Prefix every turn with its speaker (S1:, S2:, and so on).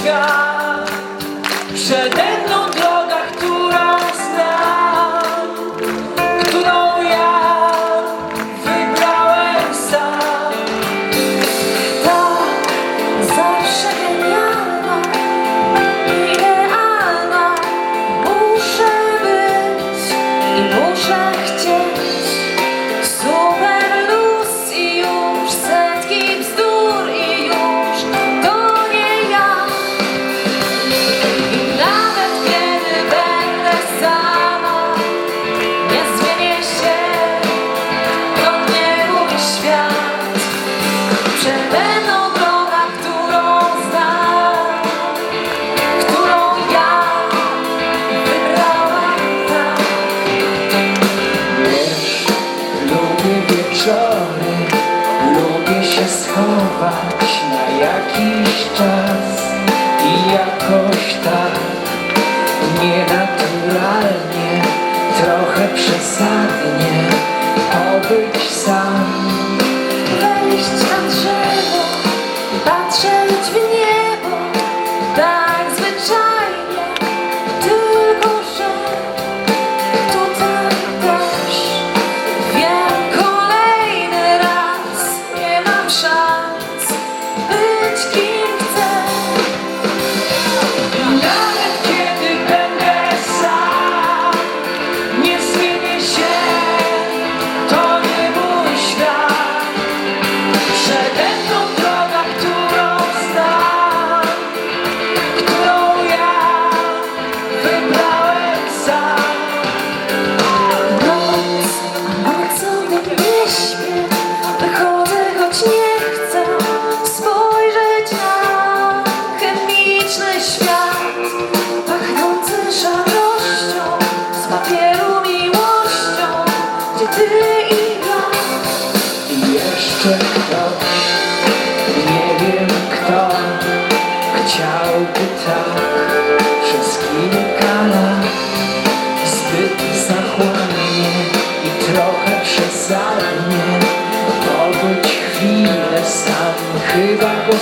S1: świat,
S2: że
S1: ten Lubię się schować na jakiś czas I jakoś tak nienaturalnie Trochę przesadnie pobyć sam.
S2: przesada nie
S1: Pobyć chwilę sam, chyba go